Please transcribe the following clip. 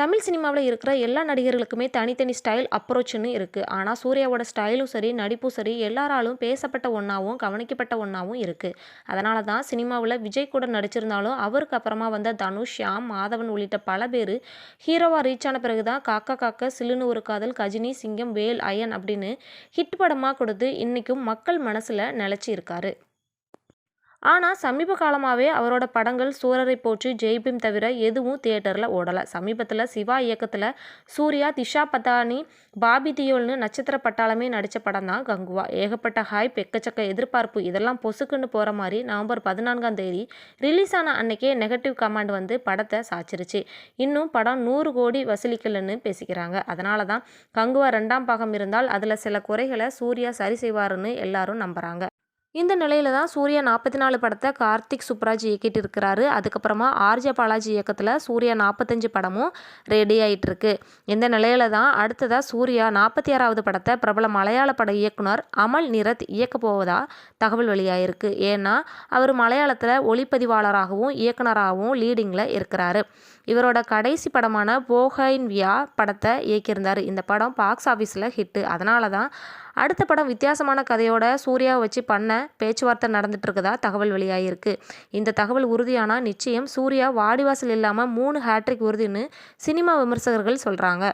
தமிழ் சினிமாவில் இருக்கிற எல்லா நடிகர்களுக்குமே தனித்தனி ஸ்டைல் அப்ரோச்னு இருக்குது ஆனால் சூர்யாவோட ஸ்டைலும் சரி நடிப்பும் சரி எல்லாராலும் பேசப்பட்ட ஒன்றாவும் கவனிக்கப்பட்ட ஒன்றாவும் இருக்குது அதனால தான் சினிமாவில் விஜய் கூட நடிச்சிருந்தாலும் அவருக்கு அப்புறமா வந்த தனுஷ் ஷியாம் மாதவன் உள்ளிட்ட பல பேர் ஹீரோவாக ரீச் ஆன பிறகு தான் காக்கா காக்க சில்லுன்னு ஒரு காதல் கஜினி சிங்கம் வேல் அயன் அப்படின்னு ஹிட் படமாக கொடுத்து இன்றைக்கும் மக்கள் மனசில் நிலச்சி இருக்காரு. ஆனால் சமீப காலமாகவே அவரோட படங்கள் சூரரை போற்றி ஜெய்பீம் தவிர எதுவும் தியேட்டரில் ஓடலை. சமீபத்தில் சிவா இயக்கத்தில் சூர்யா திஷா பத்தானி பாபி தியோல்னு நட்சத்திர பட்டாளமே நடித்த படம் தான் கங்குவா. ஏகப்பட்ட ஹைப் எக்கச்சக்க எதிர்பார்ப்பு இதெல்லாம் பொசுக்குன்னு போகிற மாதிரி நவம்பர் பதினான்காம் தேதி ரிலீஸ் ஆன அன்னைக்கே நெகட்டிவ் கமெண்ட் வந்து படத்தை சாச்சிருச்சு. இன்னும் படம் நூறு கோடி வசூலிக்கலன்னு பேசிக்கிறாங்க. அதனால தான் கங்குவா ரெண்டாம் பாகம் இருந்தால் அதில் சில குறைகளை சூர்யா சரி செய்வாருன்னு எல்லாரும் நம்புகிறாங்க இந்த நிலையில தான் சூர்யா நாற்பத்தி நாலு படத்தை கார்த்திக் சுப்ராஜ் இயக்கிட்டு இருக்கிறாரு அதுக்கப்புறமா ஆர்ஜே பாலாஜி இயக்கத்தில் சூர்யா நாற்பத்தஞ்சு படமும் ரெடி ஆகிட்டு இருக்கு இந்த நிலையில தான் அடுத்ததாக சூர்யா நாற்பத்தி ஆறாவது படத்தை பிரபல மலையாள பட இயக்குனர் அமல் நிரத் இயக்க போவதா தகவல் வெளியாயிருக்கு. ஏன்னா அவர் மலையாளத்தில் ஒளிப்பதிவாளராகவும் இயக்குனராகவும் லீடிங்கில் இருக்கிறாரு. இவரோட கடைசி படமான போகைன் வியா படத்தை இயக்கியிருந்தார். இந்த படம் பாக்ஸ் ஆஃபீஸில் ஹிட்டு அதனால தான் அடுத்த படம் வித்தியாசமான கதையோட சூர்யாவை வச்சு பண்ண பேச்சுவார்த்தை நடந்துட்டு இருக்கதா தகவல் வெளியாகிருக்கு இந்த தகவல் உறுதியானால் நிச்சயம். சூர்யா வாடிவாசல் இல்லாமல் மூணு ஹேட்ரிக் உறுதின்னு சினிமா விமர்சகர்கள் சொல்கிறாங்க